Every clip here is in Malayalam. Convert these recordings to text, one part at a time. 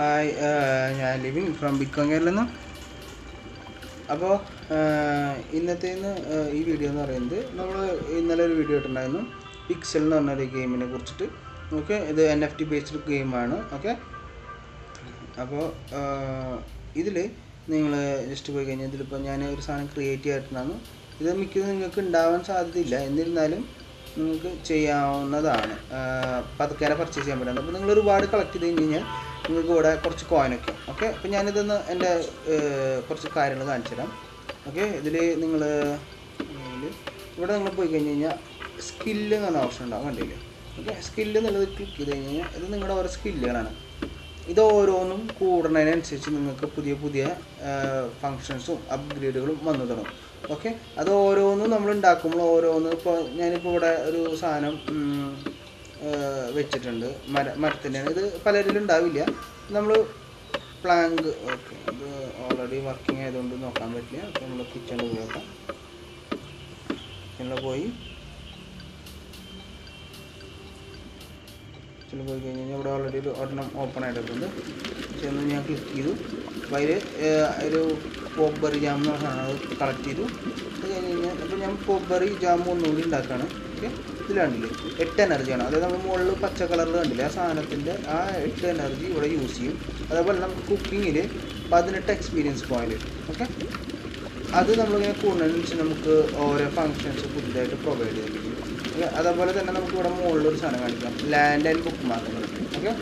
ഹായ് ഞാൻ ലിവിൻ ഫ്രം ബിക്കോങ്ങറിൽ നിന്നും. അപ്പോൾ ഇന്നത്തേന്ന് ഈ വീഡിയോ എന്ന് പറയുന്നത് നമ്മൾ ഇന്നലെ ഒരു വീഡിയോ ഇട്ടിട്ടുണ്ടായിരുന്നു. പിക്സൽ എന്ന് പറഞ്ഞൊരു ഗെയിമിനെ കുറിച്ചിട്ട്. ഓക്കെ ഇത് എൻ എഫ് ടി ബേസ്ഡ് ഗെയിമാണ് ഓക്കെ അപ്പോൾ ഇതിൽ നിങ്ങൾ ജസ്റ്റ് പോയി കഴിഞ്ഞാൽ ഇതിലിപ്പോൾ ഞാൻ ഒരു സാധനം ക്രിയേറ്റ് ചെയ്തിട്ടുണ്ടായിരുന്നു. ഇത് മിക്കതും നിങ്ങൾക്ക് ഉണ്ടാവാൻ സാധ്യതയില്ല. എന്നിരുന്നാലും നിങ്ങൾക്ക് ചെയ്യാവുന്നതാണ്. പതുക്കേനെ പർച്ചേസ് ചെയ്യാൻ പറ്റുന്നത് അപ്പോൾ നിങ്ങൾ ഒരുപാട് കളക്ട് ചെയ്ത് കഴിഞ്ഞ് കഴിഞ്ഞാൽ നിങ്ങൾക്ക് ഇവിടെ കുറച്ച് കോയിനൊക്കെ ഓക്കെ അപ്പോൾ ഞാനിതൊന്ന് എന്റെ കുറച്ച് കാര്യങ്ങൾ കാണിച്ചു തരാം. ഓക്കെ ഇതിൽ നിങ്ങൾ ഇവിടെ നിങ്ങൾ പോയി കഴിഞ്ഞ് കഴിഞ്ഞാൽ സ്കില്ല് എന്ന് പറഞ്ഞ ഓപ്ഷൻ ഉണ്ടാവും. കണ്ടില്ലേ? ഓക്കെ സ്കില്ല് എന്നുള്ളത് ക്ലിക്ക് ചെയ്ത് കഴിഞ്ഞ് കഴിഞ്ഞാൽ ഇത് നിങ്ങളുടെ ഓരോ സ്കില്ലുകളാണ് ഇത് ഓരോന്നും കൂടുന്നതിനനുസരിച്ച് നിങ്ങൾക്ക് പുതിയ പുതിയ ഫങ്ഷൻസും അപ്ഗ്രേഡുകളും വന്നു തുടങ്ങും. ഓക്കെ അത് ഓരോന്നും നമ്മൾ ഉണ്ടാക്കുമ്പോൾ ഓരോന്ന് ഇപ്പോൾ ഞാനിപ്പോൾ ഇവിടെ ഒരു സാധനം വെച്ചിട്ടുണ്ട്. മര മരത്തിന്റെ ഇത് പലരിലും ഉണ്ടാവില്ല. നമ്മൾ പ്ലാങ്ക് ഓക്കെ ഇത് ഓൾറെഡി വർക്കിംഗ് ആയതുകൊണ്ട് നോക്കാൻ പറ്റില്ല. അപ്പോൾ നമ്മൾ കിച്ചണിൽ പോയി നോക്കാം കിച്ചണിൽ പോയി. കിച്ചണിൽ പോയി കഴിഞ്ഞ് കഴിഞ്ഞാൽ ഇവിടെ ഓൾറെഡി ഒരു ഒരെണ്ണം ഓപ്പൺ ആയിട്ടുണ്ട്. ചെന്ന് ഞാൻ ക്ലിക്ക് ചെയ്തു. അപ്പോൾ അതിൽ ഒരു പോപ്പറി ജാം എന്ന് പറഞ്ഞാൽ അത് കളക്ട് ചെയ്തു. അത് കഴിഞ്ഞ് കഴിഞ്ഞാൽ അപ്പോൾ ഞാൻ പോപ്പറി ജാം ഒന്നുകൂടി ഉണ്ടാക്കുകയാണ് ഓക്കെ ഇതിൽ കണ്ടില്ലേ? എട്ട് ആണ്. അതായത് നമ്മൾ മുകളിൽ പച്ച കളറിൽ കണ്ടില്ലേ? ആ സാധനത്തിന്റെ ആ എട്ട് എനർജി ഇവിടെ യൂസ് ചെയ്യും. അതേപോലെ നമുക്ക് കുക്കിങ്ങിൽ പതിനെട്ട് എക്സ്പീരിയൻസ് പോയിന്റ് ഓക്കെ അത് നമ്മളിങ്ങനെ കൂടുന്നതിനനുസരിച്ച് നമുക്ക് ഓരോ ഫങ്ഷൻസ് പുതിയതായിട്ട് പ്രൊവൈഡ് ചെയ്യും ഓക്കെ അതേപോലെ തന്നെ നമുക്ക് ഇവിടെ മുകളിൽ ഒരു സാധനം കാണിക്കാം. ലാൻഡ് ആൻഡ് ബുക്ക് മാർക്കുകൾ ഓക്കെ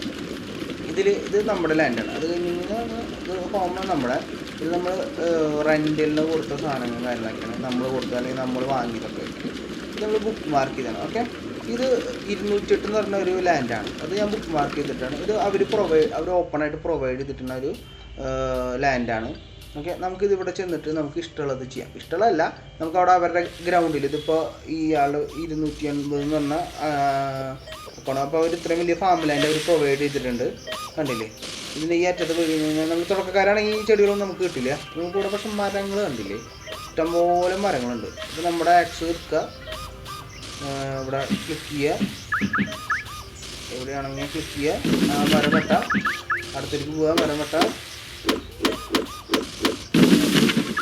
ഇതിൽ ഇത് നമ്മുടെ ലാൻഡാണ് അത് കഴിഞ്ഞ് ഇത് നമ്മുടെ. ഇത് നമ്മൾ റെന്റിന് കൊടുത്ത സാധനങ്ങൾ കാര്യങ്ങളൊക്കെയാണ്. നമ്മൾ കൊടുത്ത അല്ലെങ്കിൽ നമ്മൾ വാങ്ങിയതൊക്കെ നമ്മൾ ബുക്ക് മാർക്ക് ചെയ്താണ് ഓക്കെ ഇത് ഇരുന്നൂറ്റെട്ട് എന്ന് പറഞ്ഞ ഒരു ലാൻഡാണ് അത് ഞാൻ ബുക്ക് മാർക്ക് ചെയ്തിട്ടാണ്. ഇത് അവർ പ്രൊവൈഡ് അവർ ഓപ്പൺ ആയിട്ട് പ്രൊവൈഡ് ചെയ്തിട്ടുള്ള ഒരു ലാൻഡാണ് ഓക്കെ നമുക്കിത് ഇവിടെ ചെന്നിട്ട് നമുക്ക് ഇഷ്ടമുള്ളത് ചെയ്യാം. ഇഷ്ടമുള്ളതല്ല നമുക്ക് അവിടെ അവരുടെ ഗ്രൗണ്ടിൽ ഇതിപ്പോൾ ആൾ ഇരുന്നൂറ്റി എൺപത് എന്ന് പറഞ്ഞ പോകണം അപ്പോൾ അവർ ഇത്രയും വലിയ ഫാം ലാൻഡ് അവർ പ്രൊവൈഡ് ചെയ്തിട്ടുണ്ട്. കണ്ടില്ലേ? ഇതിന്റെ ഈ അറ്റത്ത് പോയി കഴിഞ്ഞാൽ നമ്മൾ തുടക്കക്കാരാണെങ്കിൽ ഈ ചെടികളൊന്നും നമുക്ക് കിട്ടില്ല. നമുക്ക് ഇവിടെ പക്ഷെ മരങ്ങൾ കണ്ടില്ലേ? ഇഷ്ടംപോലെ മരങ്ങളുണ്ട്. അപ്പോൾ നമ്മുടെ ആക്സ് എടുക്കുക. ഇവിടെ ക്ലിക്ക് ചെയ്യുക എവിടെയാണെങ്കിൽ ക്ലിക്ക് ചെയ്യുക മരം വെട്ട അടുത്തേക്ക് പോവുക മരം വെട്ട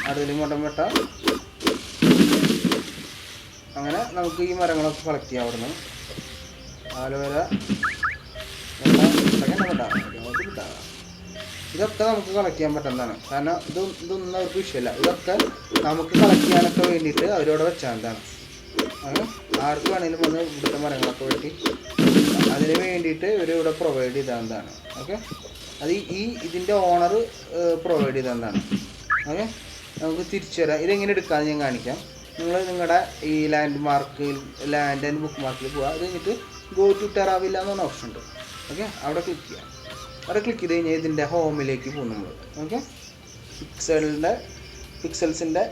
അടുത്തേക്ക് മരം വെട്ട. അങ്ങനെ നമുക്ക് ഈ മരങ്ങളൊക്കെ കളക്ട് ചെയ്യാം അവിടുന്ന്. ആലോവേര ഇതൊക്കെ നമുക്ക് കളക്ട് ചെയ്യാൻ പറ്റുന്നതാണ്. കാരണം ഇത് ഇതൊന്നും അവർക്ക് വിഷയമല്ല. ഇതൊക്കെ നമുക്ക് കളക്ട് ചെയ്യാനൊക്കെ വേണ്ടിയിട്ട് അവരോട് വെച്ചാൽ അത് ആർക്ക് വേണമെങ്കിലും വന്ന് ഇവിടുത്തെ മരങ്ങളൊക്കെ വെട്ടി അതിന് വേണ്ടിയിട്ട് ഇവർ ഇവിടെ പ്രൊവൈഡ് ചെയ്തതാണ് ഓക്കെ അത് ഈ- ഇതിന്റെ ഓണർ പ്രൊവൈഡ് ചെയ്തതാണ് ഓക്കെ നമുക്ക് തിരിച്ചു തരാം ഇതെങ്ങനെ എടുക്കാമെന്ന് ഞാൻ കാണിക്കാം. നിങ്ങൾ നിങ്ങളുടെ ഈ ലാൻഡ് മാർക്കിൽ ലാൻഡ് ആൻഡ് ബുക്ക് മാർക്കിൽ പോവുക അത് കഴിഞ്ഞിട്ട് ഗോ ടു ടെറാവില്ല എന്ന് പറഞ്ഞ ഓപ്ഷൻ ഉണ്ട്. ഓക്കെ അവിടെ ക്ലിക്ക് ചെയ്യാം. അവിടെ ക്ലിക്ക് ചെയ്ത് കഴിഞ്ഞാൽ ഇതിന്റെ ഹോമിലേക്ക് പോകും നമ്മൾ ഓക്കെ പിക്സലിന്റെ പിക്സൽസിന്റെ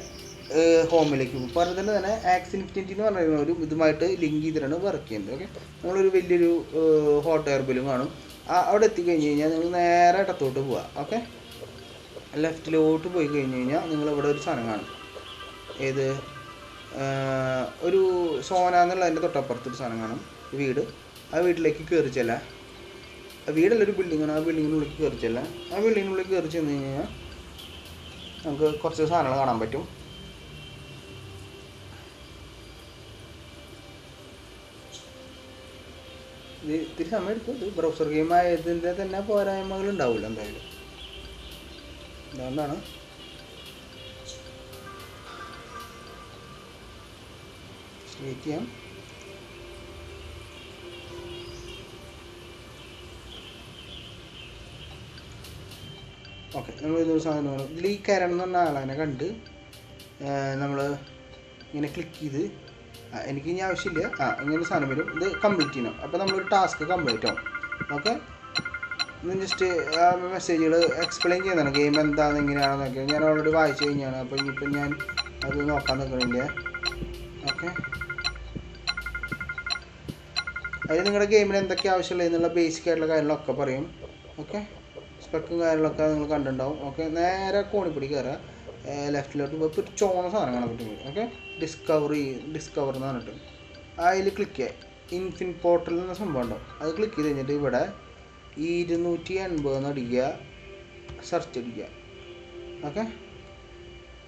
ഹോമിലേക്ക് അപ്പോൾ അതുപോലെ തന്നെ ഇൻഫിനിറ്റി എന്ന് പറയുന്ന ഒരു ഇതുമായിട്ട് ലിങ്ക് ചെയ്തിട്ടാണ് വർക്ക് ചെയ്യുന്നത്. ഓക്കെ നമ്മളൊരു വലിയൊരു ഹോട്ട് എയർ ബലൂൺ കാണും. അവിടെ എത്തിക്കഴിഞ്ഞ് കഴിഞ്ഞാൽ നിങ്ങൾ നേരെ ഇടത്തോട്ട് പോവുക ഓക്കെ ലെഫ്റ്റിലോട്ട് പോയി കഴിഞ്ഞ് കഴിഞ്ഞാൽ നിങ്ങൾ ഇവിടെ ഒരു സാധനം കാണും. ഏത്? ഒരു സോന എന്നുള്ളതിന്റെ തൊട്ടപ്പുറത്ത് ഒരു സാധനം കാണും. വീട്. ആ വീട്ടിലേക്ക് കയറി ചെല്ല. വീടല്ല ഒരു ബിൽഡിങ്ങാണ് ആ ബിൽഡിങ്ങിനുള്ളിൽ കയറി ചെല്ല. ആ ബിൽഡിങ്ങിനുള്ളിൽ കയറി ചെന്ന് കഴിഞ്ഞ് കഴിഞ്ഞാൽ നമുക്ക് കുറച്ച് സാധനങ്ങൾ കാണാൻ പറ്റും. ഇത് ഇത്തിരി സമയം എടുക്കും ഇത് ബ്രൗസർ ഗെയിം ആയതിന്റെ തന്നെ പോരായ്മകൾ ഉണ്ടാവില്ല എന്തായാലും. അതുകൊണ്ടാണ് വെയിറ്റ് ചെയ്യാം. ഓക്കെ നമ്മൾ ഇതൊരു സാധനം പറഞ്ഞു ഇതിൽ ഈ കരൺ എന്ന് പറഞ്ഞ ആളെ കണ്ട് നമ്മൾ ഇങ്ങനെ ക്ലിക്ക് ചെയ്ത് എനിക്ക് ഇനി ആവശ്യമില്ല. ആ ഇങ്ങനെ സാധനം വരും. ഇത് കംപ്ലീറ്റ് ചെയ്യണം. അപ്പോൾ നമ്മളൊരു ടാസ്ക് കംപ്ലീറ്റ് ആവും. ഓക്കെ ജസ്റ്റ് ആ മെസ്സേജുകൾ എക്സ്പ്ലെയിൻ ചെയ്യുന്നതാണ്. ഗെയിം എന്താണെന്ന് എങ്ങനെയാണെന്നൊക്കെ ഞാൻ ഓൾറെഡി വായിച്ചു കഴിഞ്ഞാണ്. അപ്പോൾ ഇനിയിപ്പോൾ ഞാൻ അത് നോക്കാൻ നിൽക്കുന്നില്ല ഓക്കെ അതിൽ നിങ്ങളുടെ ഗെയിമിന് എന്തൊക്കെ ആവശ്യമുള്ളത് എന്നുള്ള ബേസിക് ആയിട്ടുള്ള കാര്യങ്ങളൊക്കെ പറയും. ഓക്കെ സ്പെക്കും കാര്യങ്ങളൊക്കെ നിങ്ങൾ കണ്ടിട്ടുണ്ടാവും. ഓക്കെ നേരെ കോണിപ്പിടി കയറുക ലെഫ്റ്റിലോട്ട് പോയി. ഇപ്പോൾ ചോണ സാധനം കാണാൻ പറ്റും ഓക്കെ ഡിസ്കവറി ഡിസ്കവർ എന്ന് പറഞ്ഞിട്ട്. അതിൽ ക്ലിക്ക് ചെയ്യുക ഇൻഫിൻ പോർട്ടൽ എന്ന സംഭവം ഉണ്ടാവും അത് ക്ലിക്ക് ചെയ്ത് കഴിഞ്ഞിട്ട് ഇവിടെ ഇരുന്നൂറ്റി എൺപതെന്ന് അടിക്കുക. സെർച്ച് അടിക്കുക. ഓക്കെ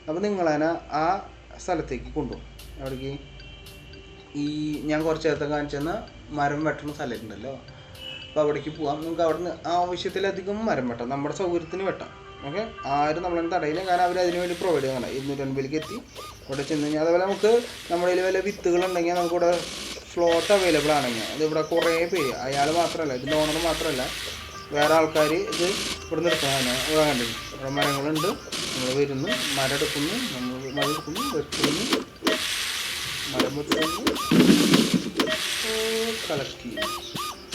അപ്പോൾ നിങ്ങളതിനെ ആ സ്ഥലത്തേക്ക് കൊണ്ടുപോകും. അവിടേക്ക് ഈ ഞാൻ കുറച്ച് നേരത്തെ കാണിച്ചെന്ന മരം വെട്ടുന്ന സ്ഥലമുണ്ടല്ലോ അപ്പോൾ അവിടേക്ക് പോവാം. നമുക്ക് അവിടെ ആവശ്യത്തിലധികം മരം വെട്ടാം. നമ്മുടെ സൗകര്യത്തിന് വെട്ടാം. ഓക്കെ? ആരും നമ്മളെ തടയില്ല. കാരണം അവർ അതിന് വേണ്ടി പ്രൊവൈഡ് ചെയ്യണം ഇരുന്നൂറ്റൻപതിലേക്ക് എത്തി. ഇവിടെ ചെന്ന് കഴിഞ്ഞാൽ അതേപോലെ നമുക്ക് നമ്മുടെ കയ്യിൽ വല്ല വിത്തുകളുണ്ടെങ്കിൽ നമുക്കിവിടെ ഫ്ലോട്ട് അവൈലബിൾ ആണെങ്കിൽ. അത് ഇവിടെ കുറേ പേര്. അയാൾ മാത്രമല്ല ഇതിന്റെ ഓണർ മാത്രമല്ല. വേറെ ആൾക്കാർ ഇത് ഇവിടെ ഇവിടെ കണ്ടില്ല? ഇവിടെ മരങ്ങളുണ്ട്. നമ്മൾ വരുന്നു. മരം എടുക്കുന്നു. നമ്മൾ മരം എടുക്കുന്നു. വെട്ടുന്നു മരം വെട്ടുന്നു കളക്ട് ചെയ്യുന്നു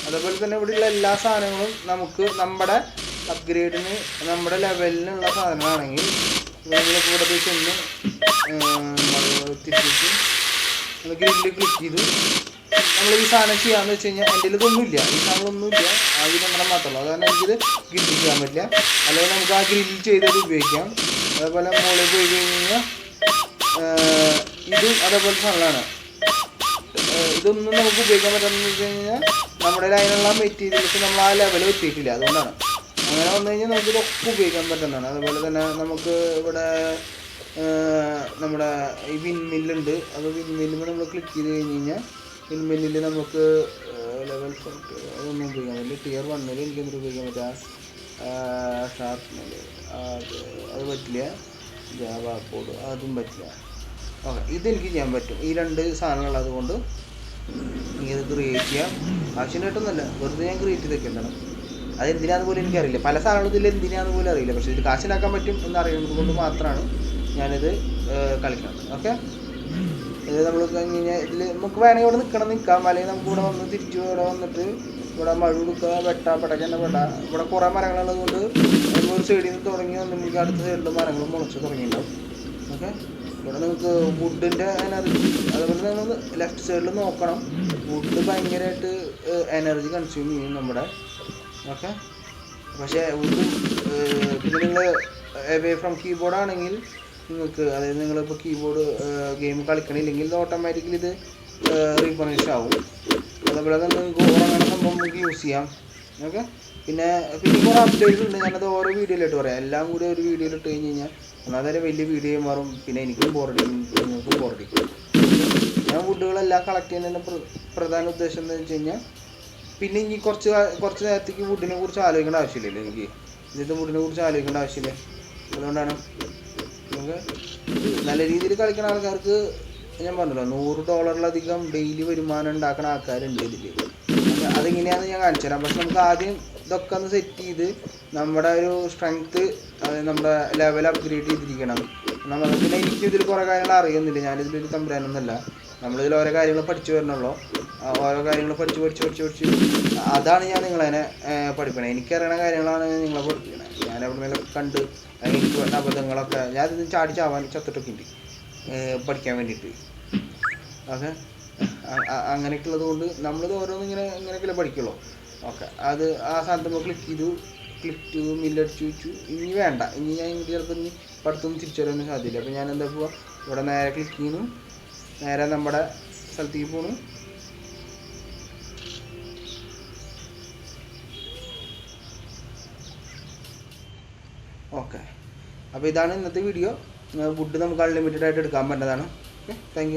അതേപോലെ തന്നെ ഇവിടെയുള്ള എല്ലാ സാധനങ്ങളും നമുക്ക് നമ്മുടെ അപ്ഗ്രേഡിന് നമ്മുടെ ലെവലിനുള്ള സാധനമാണെങ്കിൽ നമ്മളിപ്പോൾ കൂടെ പോയി ചെന്ന് നമ്മൾ ഗ്രില്ല് ക്ലിക്ക് ചെയ്തു നമ്മൾ ഈ സാധനം ചെയ്യാന്ന് വെച്ച് കഴിഞ്ഞാൽ എന്റെ ഇതൊന്നുമില്ല ഈ സാധനമൊന്നുമില്ല ആദ്യം നമ്മുടെ മാത്രമല്ല അതാണ് എനിക്കിത് ഗ്രില്ല് ചെയ്യാൻ പറ്റില്ല. അല്ലെങ്കിൽ നമുക്ക് ആ ഗ്രില്ല് ചെയ്തത് ഉപയോഗിക്കാം. അതേപോലെ മുകളിൽ പോയി കഴിഞ്ഞ് കഴിഞ്ഞാൽ ഇതും അതേപോലെ സാധനമാണ് ഇതൊന്നും നമുക്ക് ഉപയോഗിക്കാൻ പറ്റാന്ന് വെച്ച് കഴിഞ്ഞാൽ നമ്മുടെ അതിനുള്ള മെറ്റീരിയൽസ് നമ്മൾ ആ ലെവൽ എത്തിയിട്ടില്ല. അതുകൊണ്ടാണ്. അങ്ങനെ വന്നു കഴിഞ്ഞാൽ നമുക്ക് ഇതൊക്കെ ഉപയോഗിക്കാൻ പറ്റുന്നതാണ്. അതുപോലെ തന്നെ നമുക്ക് ഇവിടെ നമ്മുടെ ഈ വിൻമില്ലുണ്ട് അത് വിൻമില്ലുമ്പോൾ നമ്മൾ ക്ലിക്ക് ചെയ്ത് കഴിഞ്ഞ് കഴിഞ്ഞാൽ വിൻമില്ലിൽ നമുക്ക് ലെവൽ അതൊന്നും ഉപയോഗിക്കാൻ പറ്റില്ല. ടിയർ വണ്ണിൽ എനിക്ക് എന്തൊരു ഉപയോഗിക്കാൻ പറ്റുക ഷാർപ്പ് അത് പറ്റില്ല. ജാവ കോഡ് അതും പറ്റില്ല. ഓക്കെ ഇതെനിക്ക് ചെയ്യാൻ പറ്റും. ഈ രണ്ട് സാധനങ്ങൾ അതുകൊണ്ട് ഇത് ക്രിയേറ്റ് ചെയ്യാം. കാശിനായിട്ടൊന്നുമല്ല വെറുതെ ഞാൻ ക്രിയേറ്റ് ചെയ്തൊക്കെ എന്താണ് അത് എന്തിനാന്ന് പോലും എനിക്കറിയില്ല. പല സാധനങ്ങളും ഇതിൽ എന്തിനാന്ന് പോലും അറിയില്ല. പക്ഷെ ഇത് കാശിലാക്കാൻ പറ്റും എന്ന് അറിയുന്നത് കൊണ്ട് മാത്രമാണ് ഞാനിത് കളിക്കുന്നത്. ഓക്കെ? ഇത് നമ്മൾ കഴിഞ്ഞ് കഴിഞ്ഞാൽ ഇതിൽ നമുക്ക് വേണമെങ്കിൽ ഇവിടെ നിൽക്കണം നിൽക്കാം അല്ലെങ്കിൽ നമുക്ക് ഇവിടെ വന്ന് തിരിച്ചു ഇവിടെ വന്നിട്ട് ഇവിടെ മഴ കൊടുക്കുക വെട്ട പടക്കന്നെ വെട്ട ഇവിടെ കുറേ മരങ്ങളുള്ളത് കൊണ്ട് ഒരു സൈഡിൽ നിന്ന് തുടങ്ങി നമുക്ക് അടുത്ത സൈഡിൽ മരങ്ങളും മുളച്ച് തുടങ്ങിയിട്ടുണ്ടാവും ഓക്കെ? ഇവിടെ നിങ്ങൾക്ക് വുഡിന്റെ എനർജി അതുപോലെ നിങ്ങൾ ലെഫ്റ്റ് സൈഡിൽ നോക്കണം. വുഡ് ഭയങ്കരമായിട്ട് എനർജി കൺസ്യൂം ചെയ്യും നമ്മുടെ ഓക്കെ. പക്ഷേ ഒന്നും പിന്നെ നിങ്ങൾ അവേ ഫ്രം കീബോർഡ് ആണെങ്കിൽ നിങ്ങൾക്ക് അതായത് നിങ്ങളിപ്പോൾ കീബോർഡ് ഗെയിം കളിക്കണില്ലെങ്കിൽ ഇത് ഓട്ടോമാറ്റിക്കലി ഇത് റീപ്രണിഷ് ആവും. അതുപോലെ തന്നെ നിങ്ങൾക്ക് ഉറങ്ങണ സംഭവം നിങ്ങൾക്ക് യൂസ് ചെയ്യാം. ഓക്കെ? പിന്നെ പിന്നെ കുറേ അപ്ഡേറ്റ് ഉണ്ട്. ഞാനത് ഓരോ വീഡിയോയിലിട്ട് പറയാം. എല്ലാം കൂടി ഒരു വീഡിയോയിൽ ഇട്ട് കഴിഞ്ഞ് കഴിഞ്ഞാൽ എന്നാൽ വലിയ വീഡിയോ മാറും പിന്നെ എനിക്കും ബോറടിക്കും നിങ്ങൾക്കും ബോറടിക്കും ഞാൻ ഫുഡുകളെല്ലാം കളക്ട് ചെയ്യുന്നതിന്റെ പ്ര- പ്രധാന ഉദ്ദേശം എന്താണെന്ന് വെച്ച് കഴിഞ്ഞാൽ പിന്നെ ഇനി കുറച്ച് കുറച്ച് നേരത്തേക്ക് വുഡിനെ കുറിച്ച് ആലോചിക്കേണ്ട ആവശ്യമില്ലല്ലോ എനിക്ക്. എന്നിട്ട് വുഡിനെ കുറിച്ച് ആലോചിക്കേണ്ട ആവശ്യമില്ല. അതുകൊണ്ടാണ് നമുക്ക് നല്ല രീതിയിൽ കളിക്കുന്ന ആൾക്കാർക്ക് ഞാൻ പറഞ്ഞല്ലോ നൂറ് ഡോളറിലധികം ഡെയിലി വരുമാനം ഉണ്ടാക്കുന്ന ആൾക്കാരുണ്ട് ഇതിൽ അതെങ്ങനെയാണെന്ന് ഞാൻ കാണിച്ചു തരാം. പക്ഷെ നമുക്ക് ആദ്യം ഇതൊക്കെ ഒന്ന് സെറ്റ് ചെയ്ത് നമ്മുടെ ഒരു സ്ട്രെങ്ത്ത് നമ്മുടെ ലെവൽ അപ്ഗ്രേഡ് ചെയ്തിരിക്കണം. നമ്മൾ പിന്നെ എനിക്ക് ഇതിൽ കുറേ കാര്യങ്ങൾ അറിയുന്നില്ല. ഞാനിതിലൊരു തമ്പുരാനൊന്നുമല്ല നമ്മളിതിൽ ഓരോ കാര്യങ്ങൾ പഠിച്ചു വരണുള്ളൂ. ഓരോ കാര്യങ്ങൾ പഠിച്ച് പഠിച്ച് പഠിച്ച് പഠിച്ച്. അതാണ് ഞാൻ നിങ്ങളതിനെ പഠിപ്പിക്കണത് എനിക്കറിയണ കാര്യങ്ങളാണ് നിങ്ങളെ പഠിപ്പിക്കണത് ഞാൻ എവിടെ നിന്നൊക്കെ കണ്ട് എനിക്ക് വരുന്ന അബദ്ധങ്ങളൊക്കെ ഞാൻ ഇത് ചാടി ചാവാൻ ചത്തിട്ടൊക്കെ ഉണ്ട്. പഠിക്കാൻ വേണ്ടിയിട്ട്. ഓക്കെ അങ്ങനെയൊക്കെ ഉള്ളത് കൊണ്ട് നമ്മളിത് ഓരോന്നും ഇങ്ങനെ ഇങ്ങനെയൊക്കെയല്ലേ പഠിക്കുള്ളൂ. ഓക്കെ. അത് ആ സാധനത്ത് നമ്മൾ ക്ലിക്ക് ചെയ്തു. ക്ലിക്ക് ചെയ്തു മില്ലടിച്ചു വെച്ചു. ഇനി വേണ്ട. ഇനി ഞാൻ ചിലപ്പോൾ ഇനി പഠിത്തം തിരിച്ചു സാധ്യമില്ല സാധ്യതയില്ല. അപ്പോൾ ഞാൻ എന്താ പോവുക ഇവിടെ നേരെ ക്ലിക്ക് ചെയ്യുന്നു. നേരെ നമ്മുടെ സ്ഥലത്തേക്ക് പോണു. ഓക്കെ അപ്പോൾ ഇതാണ് ഇന്നത്തെ വീഡിയോ വുഡ് നമുക്ക് അൺലിമിറ്റഡ് ആയിട്ട് എടുക്കാൻ പറ്റുന്നതാണ്. Okay thank